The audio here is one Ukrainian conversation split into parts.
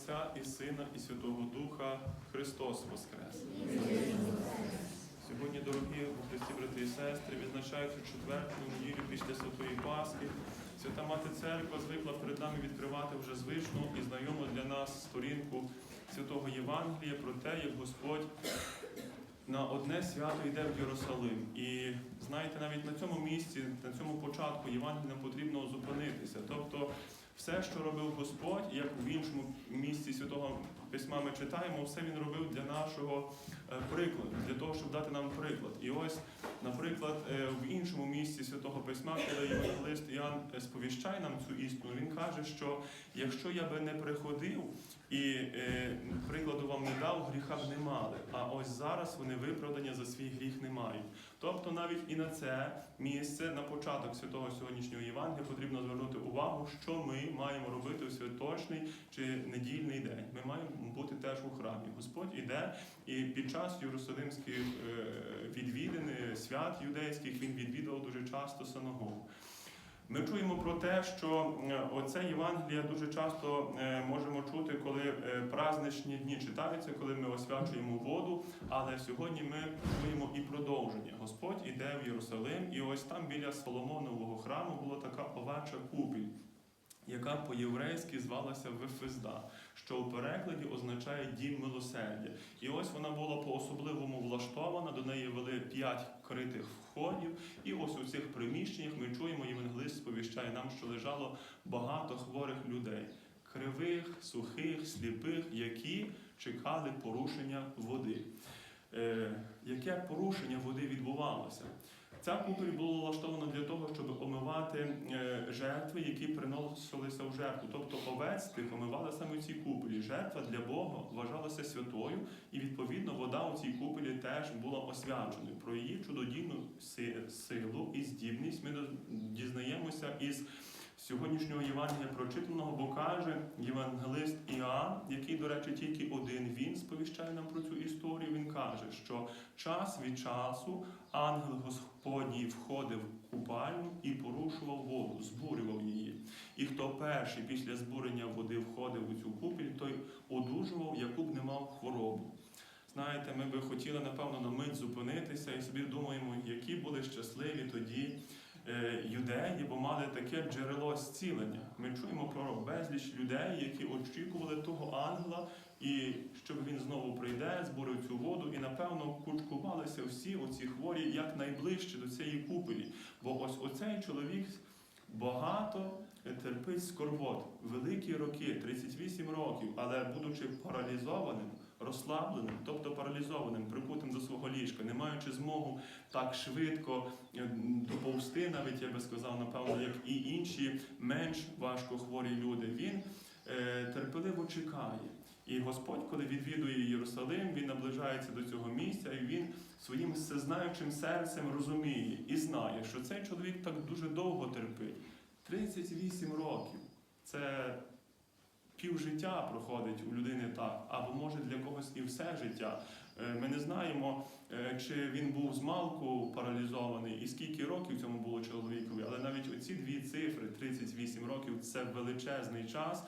Отця і Сина, і Святого Духа Христос Воскрес. Сьогодні, дорогі Христі, брати і сестри, відзначається четверту неділю після Святої Пасхи. Свята Мати Церква звикла перед нами відкривати вже звичну і знайому для нас сторінку святого Євангелія про те, як Господь на одне свято йде в Єрусалим. І знаєте, навіть на цьому місці, на цьому початку Євангелія нам потрібно зупинитися. Все, що робив Господь, як в іншому місці святого письма ми читаємо, все він робив для нашого е, прикладу, для того, щоб дати нам приклад. І ось, наприклад, е, в іншому місці святого письма, коли євангелист Іоанн е, сповіщає нам цю істину, він каже, що якщо я би не приходив і е, прикладу вам не дав, гріха б не мали. А ось зараз вони виправдання за свій гріх не мають. Тобто навіть і на це місце, на початок святого сьогоднішнього Євангелія, потрібно звернути увагу, що ми маємо робити у святочний чи недільний день. Ми маємо бути теж у храмі. Господь іде, і під час єрусалимських відвідин, е, свят юдейських він відвідував дуже часто синагогу. Ми чуємо про те, що е, оце Євангелія дуже часто е, можемо чути, коли е, праздничні дні читаються, коли ми освячуємо воду. Але сьогодні ми чуємо і продовження. Господь іде в Єрусалим, і ось там біля Соломонового храму була така овеча купіль, яка по-єврейськи звалася Вифизда, що у перекладі означає дім милосердя. І ось вона була по-особливому влаштована, до неї вели п'ять критих входів. І ось у цих приміщеннях ми чуємо, євангелист сповіщає нам, що лежало багато хворих людей, кривих, сухих, сліпих, які чекали порушення води. Е, яке порушення води відбувалося? Ця купель була влаштована для того, щоб омивати е, жертви, які приносилися в жертву. Тобто овець тих омивали саме в цій купелі. Жертва для Бога вважалася святою, і відповідно вода у цій купелі теж була освяченою. Про її чудодійну силу і здібність ми дізнаємося із сьогоднішнього Євангелія прочитаного, бо каже євангелист Іоанн, який, до речі, тільки один він сповіщає нам про цю історію. Він каже, що час від часу ангел Господній входив в купальню і порушував воду, збурював її. І хто перший після збурення води входив у цю купіль, той одужував, яку б не мав хворобу. Знаєте, ми би хотіли, напевно, на мить зупинитися і собі думаємо, які були щасливі тоді юдеї, бо мали таке джерело зцілення. Ми чуємо про безліч людей, які очікували того ангела, і щоб він знову прийде, збурив цю воду, і напевно кучкувалися всі оці хворі якнайближче до цієї купелі. Бо ось оцей чоловік багато терпить скорбот, великі роки, 38 років, але будучи паралізованим. Розслабленим, тобто паралізованим, прикутим до свого ліжка, не маючи змогу так швидко е, доповзти, навіть я би сказав, напевно, як і інші менш важко хворі люди, він е, терпеливо чекає. І Господь, коли відвідує Єрусалим, він наближається до цього місця, і він своїм всезнаючим серцем розуміє і знає, що цей чоловік так дуже довго терпить. 38 років. Це півжиття проходить у людини так, або може для когось і все життя. Е, Ми не знаємо, е, чи він був змалку паралізований і скільки років цьому було чоловікові, але навіть оці дві цифри 38 років це величезний час.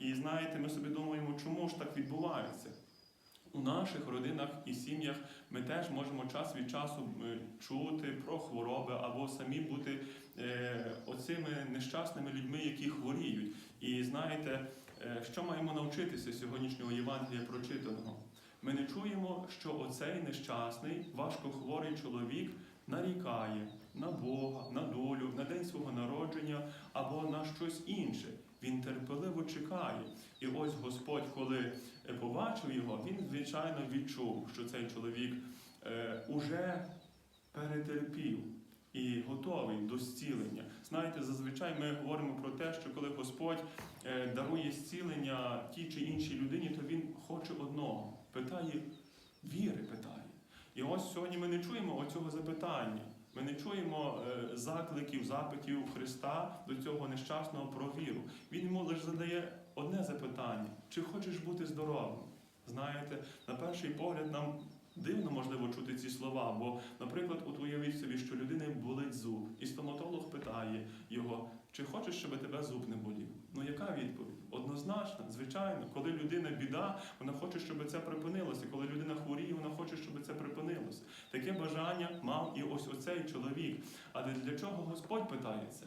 І знаєте, ми собі думаємо, чому ж так відбувається? У наших родинах і сім'ях ми теж можемо час від часу чути про хвороби або самі бути е, оцими нещасними людьми, які хворіють. І знаєте, що маємо навчитися сьогоднішнього Євангелія прочитаного? Ми не чуємо, що оцей нещасний, важкохворий чоловік нарікає на Бога, на долю, на день свого народження або на щось інше. Він терпеливо чекає. І ось Господь, коли е, побачив його, він звичайно відчув, що цей чоловік е, уже перетерпів і готовий до зцілення. Знаєте, зазвичай ми говоримо про те, що коли Господь е, дарує зцілення тій чи іншій людині, то він хоче одного. Питає віри, питає. І ось сьогодні ми не чуємо оцього запитання. Ми не чуємо е, закликів, запитів Христа до цього нещасного про віру. Він йому лише задає одне запитання: чи хочеш бути здоровим? Знаєте, на перший погляд нам Дивно можливо чути ці слова, бо, наприклад, от уявіть собі, що людини болить зуб, і стоматолог питає його, чи хочеш, щоб тебе зуб не болів? Ну яка відповідь? Однозначно, звичайно, коли людина біда, вона хоче, щоб це припинилося. Коли людина хворіє, вона хоче, щоб це припинилося. Таке бажання мав і ось оцей чоловік. Але для чого Господь питається?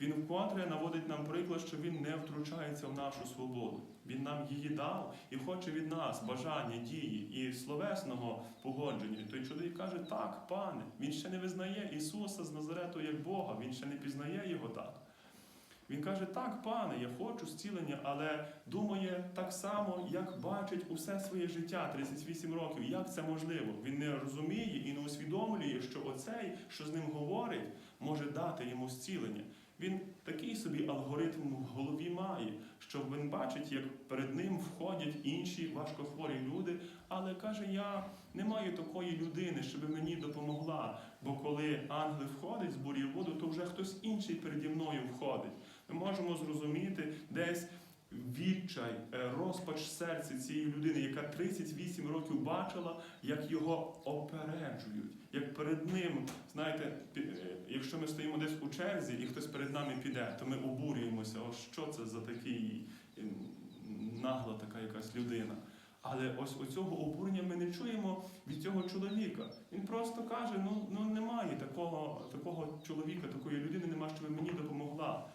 Він вкотре наводить нам приклад, що він не втручається в нашу свободу. Він нам її дав і хоче від нас бажання, дії і словесного погодження. Той чоловік каже: Так, пане, він ще не визнає Ісуса з Назарету як Бога, він ще не пізнає його так. Він каже: Так, пане, я хочу зцілення, але думає так само, як бачить усе своє життя, 38 років. Як це можливо? Він не розуміє і не усвідомлює, що оцей, що з ним говорить, може дати йому зцілення. Він такий собі алгоритм в голові має, що він бачить, як перед ним входять інші важкохворі люди, але каже: Я не маю такої людини, щоб мені допомогла. Бо коли ангел входить з бурі воду, то вже хтось інший переді мною входить. Ми можемо зрозуміти десь відчай, е, розпач серця цієї людини, яка 38 років бачила, як його опереджують, як перед ним, знаєте, е, якщо ми стоїмо десь у черзі і хтось перед нами піде, то ми обурюємося. О, що це за такий е, нагла така якась людина. Але ось оцього обурення ми не чуємо від цього чоловіка. Він просто каже: ну, ну немає такого, такого чоловіка, такої людини, нема, щоб мені допомогла.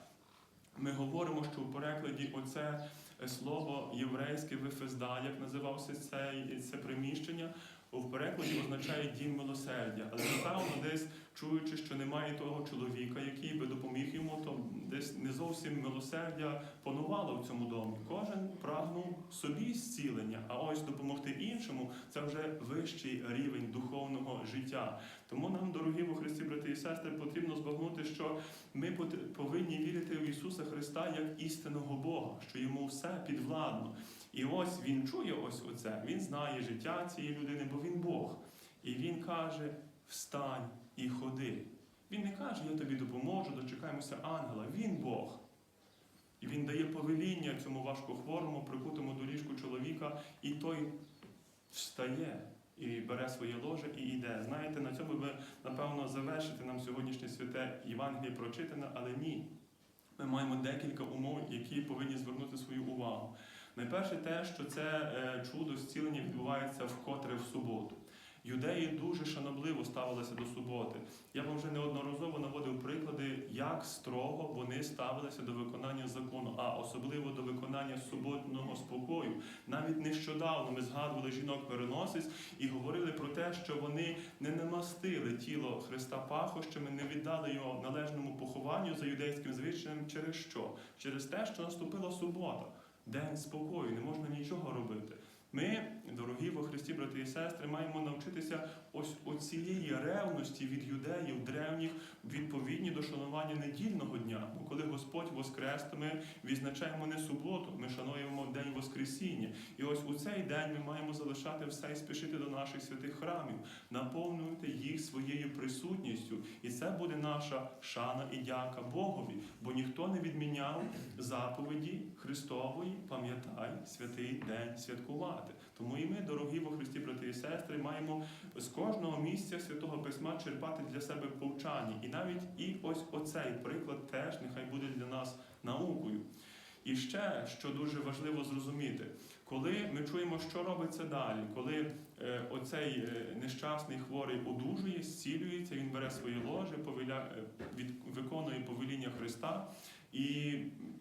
Ми говоримо, що в перекладі оце е, слово єврейське вифезда, як називався це, це приміщення, в перекладі означає дім милосердя. Але напевно, десь чуючи, що немає того чоловіка, який би допоміг йому, то десь не зовсім милосердя панувало в цьому домі. Кожен прагнув собі зцілення, а ось допомогти іншому це вже вищий рівень духовного життя. Тому нам, дорогі во Христі, брати і сестри, потрібно збагнути, що ми повинні вірити в Ісуса Христа як істинного Бога, що йому все підвладно. І ось він чує ось оце. Він знає життя цієї людини, бо він Бог. І він каже: встань і ходи. Він не каже, я тобі допоможу, дочекаємося ангела. Він Бог. І він дає повеління цьому важкохворому, прикутому до ліжку чоловіка, і той встає і бере своє ложе і йде. Знаєте, на цьому би, напевно, завершити нам сьогоднішнє святе Євангеліє прочитане, але ні. Ми маємо декілька умов, які повинні звернути свою увагу. Найперше те, що це е, чудо зцілення відбувається вкотре в суботу. Юдеї дуже шанобливо ставилися до суботи. Я вам вже неодноразово наводив приклади, як строго вони ставилися до виконання закону, а особливо до виконання суботного спокою. Навіть нещодавно ми згадували жінок переносиць і говорили про те, що вони не намастили тіло Христа пахощами, не віддали його належному похованню за юдейським звичаєм. Через що? Через те, що наступила субота, день спокою, не можна нічого робити. Ми, дорогі во Христі, брати і сестри, маємо навчитися ось оцієї ревності від юдеїв древніх відповідні до шанування недільного дня. Бо коли Господь воскрес, то ми відзначаємо не суботу, ми шануємо День Воскресіння. І ось у цей день ми маємо залишати все і спішити до наших святих храмів, наповнювати їх своєю присутністю. І це буде наша шана і дяка Богові, бо ніхто не відміняв заповіді Христової, пам'ятай, святий день святкувати. Тому і ми, дорогі во Христі, брати і сестри, маємо з кожного місця святого письма черпати для себе повчання. І навіть і ось оцей приклад теж нехай буде для нас наукою. І ще, що дуже важливо зрозуміти, коли ми чуємо, що робиться далі, коли е, оцей е, нещасний хворий одужує, зцілюється, він бере своє ложе, повеля, е, від, виконує повеління Христа і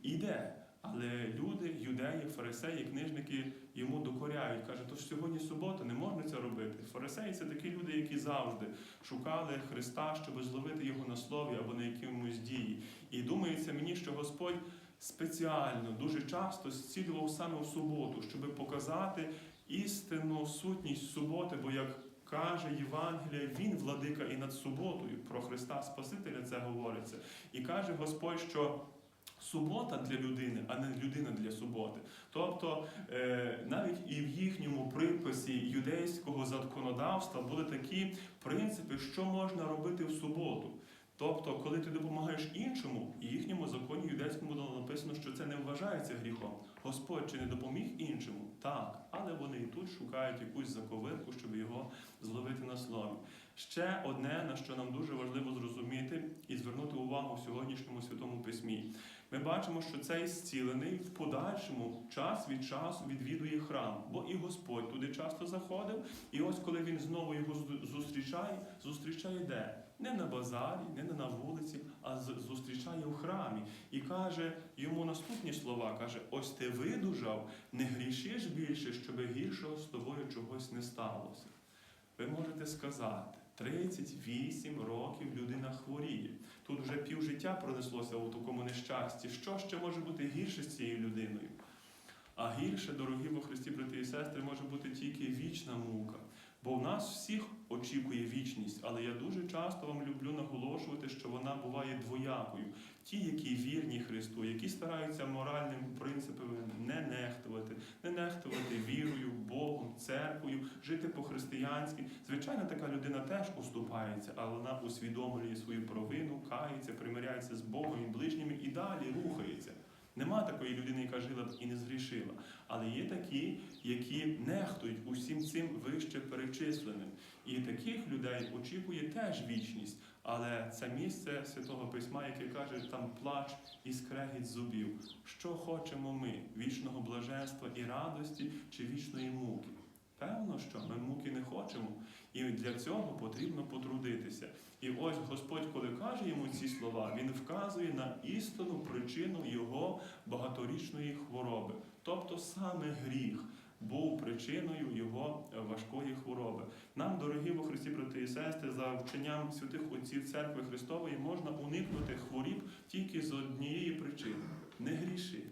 йде. Але люди, юдеї, фарисеї, книжники йому докоряють. Каже, то ж сьогодні субота, не можна це робити. Фарисеї це такі люди, які завжди шукали Христа, щоб зловити його на слові або на якомусь дії. І думається мені, що Господь спеціально дуже часто зцілював саме в суботу, щоб показати істинну сутність суботи, бо як каже Євангелія, він владика і над суботою. Про Христа Спасителя це говориться. І каже Господь, що субота для людини, а не людина для суботи. Тобто е, навіть і в їхньому приписі юдейського законодавства були такі принципи, що можна робити в суботу. Тобто, коли ти допомагаєш іншому, і їхньому законі юдейському було написано, що це не вважається гріхом. Господь чи не допоміг іншому? Так, але вони і тут шукають якусь заковирку, щоб його зловити на слові. Ще одне, на що нам дуже важливо зрозуміти і звернути увагу в сьогоднішньому святому письмі. Ми бачимо, що цей зцілений в подальшому час від часу відвідує храм, бо і Господь туди часто заходив. І ось коли він знову його зустрічає, зустрічає де? Не на базарі, не на вулиці, а зустрічає в храмі і каже йому наступні слова: каже: Ось ти видужав, не грішиш більше, щоб гіршого з тобою чогось не сталося. Ви можете сказати, 38 років людина хворіє. Тут вже півжиття пронеслося у такому нещасті. Що ще може бути гірше з цією людиною? А гірше, дорогі во Христі, брати і сестри, може бути тільки вічна мука. Бо в нас всіх очікує вічність, але я дуже часто вам люблю наголошувати, що вона буває двоякою. Ті, які вірні Христу, які стараються моральним принципами не нехтувати, не нехтувати вірою, Богом, церквою, жити по-християнськи. Звичайно, така людина теж уступається, але вона усвідомлює свою провину, кається, примиряється з Богом і ближніми і далі рухається. Нема такої людини, яка жила б і не згрішила. Але є такі, які нехтують усім цим вище перечисленим. І таких людей очікує теж вічність. Але це місце святого письма, яке каже, там плач і скрегіт зубів. Що хочемо ми вічного блаженства і радості чи вічної муки? Певно, що ми муки не хочемо, і для цього потрібно потрудитися. І ось Господь, коли каже йому ці слова, він вказує на істинну причину його багаторічної хвороби, тобто саме гріх. Був причиною його важкої хвороби. Нам, дорогі во Христі, брати і сестри, за вченням святих отців церкви Христової можна уникнути хворіб тільки з однієї причини не грішити.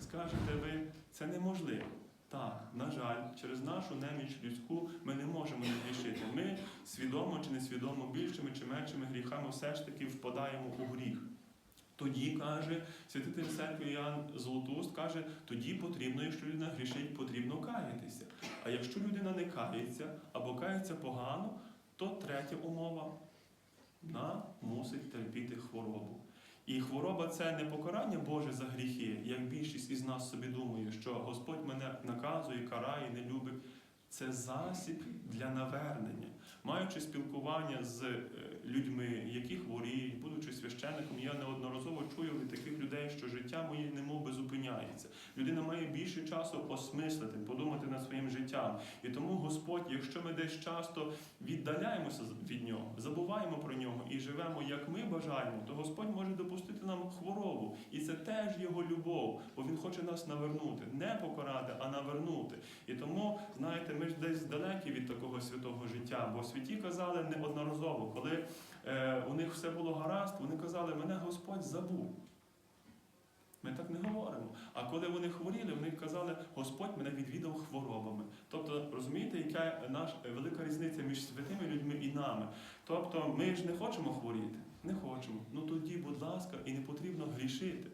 Скажете ви, це неможливо. Так, на жаль, через нашу неміч людську ми не можемо не грішити. Ми свідомо чи несвідомо більшими чи меншими гріхами все ж таки впадаємо у гріх. Тоді каже святитель церкви Іоанн Золотуст, каже, тоді потрібно, якщо людина грішить, потрібно каятися. А якщо людина не кається або кається погано, то третя умова вона мусить терпіти хворобу. Хвороба це не покарання Боже за гріхи, як більшість із нас собі думає, що Господь мене наказує, карає, не любить. Це засіб для навернення. Маючи спілкування з е, людьми, які хворіють, будучи священником, я неодноразово чую від таких людей, що життя моє немов би зупиняється. Людина має більше часу осмислити, подумати над своїм життям. І тому Господь, якщо ми десь часто віддаляємося від нього, забуваємо про нього і живемо, як ми бажаємо, то Господь може допустити нам хворобу. І це теж його любов, бо Він хоче нас навернути, не покарати, а навернути. І тому, знаєте, ми ж десь далекі від такого святого життя, бо святі казали неодноразово, коли у них все було гаразд, вони казали, мене Господь забув. Ми так не говоримо. А коли вони хворіли, вони казали, Господь мене відвідав хворобами. Тобто, розумієте, яка наша велика різниця між святими людьми і нами? Тобто, ми ж не хочемо хворіти, не хочемо. Ну тоді, будь ласка, і не потрібно грішити.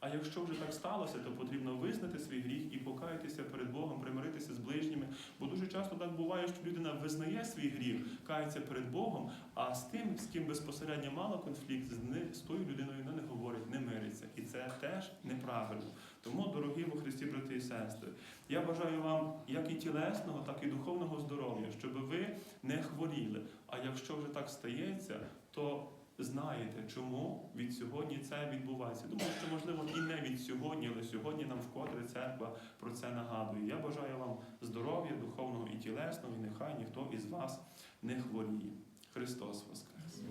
А якщо вже так сталося, то потрібно визнати свій гріх і покаятися перед Богом, примиритися з ближніми. Бо дуже часто так буває, що людина визнає свій гріх, кається перед Богом, а з тим, з ким безпосередньо мало конфлікт, з, тою людиною не говорить, не мириться. І це теж неправильно. Тому, дорогі во Христі, брати і сестри, я бажаю вам як і тілесного, так і духовного здоров'я, щоб ви не хворіли. А якщо вже так стається, то знаєте, чому від сьогодні це відбувається. Думаю, що можливо і не від сьогодні, але сьогодні нам вкотре церква про це нагадує. Я бажаю вам здоров'я, духовного і тілесного, і нехай ніхто із вас не хворіє. Христос Воскрес!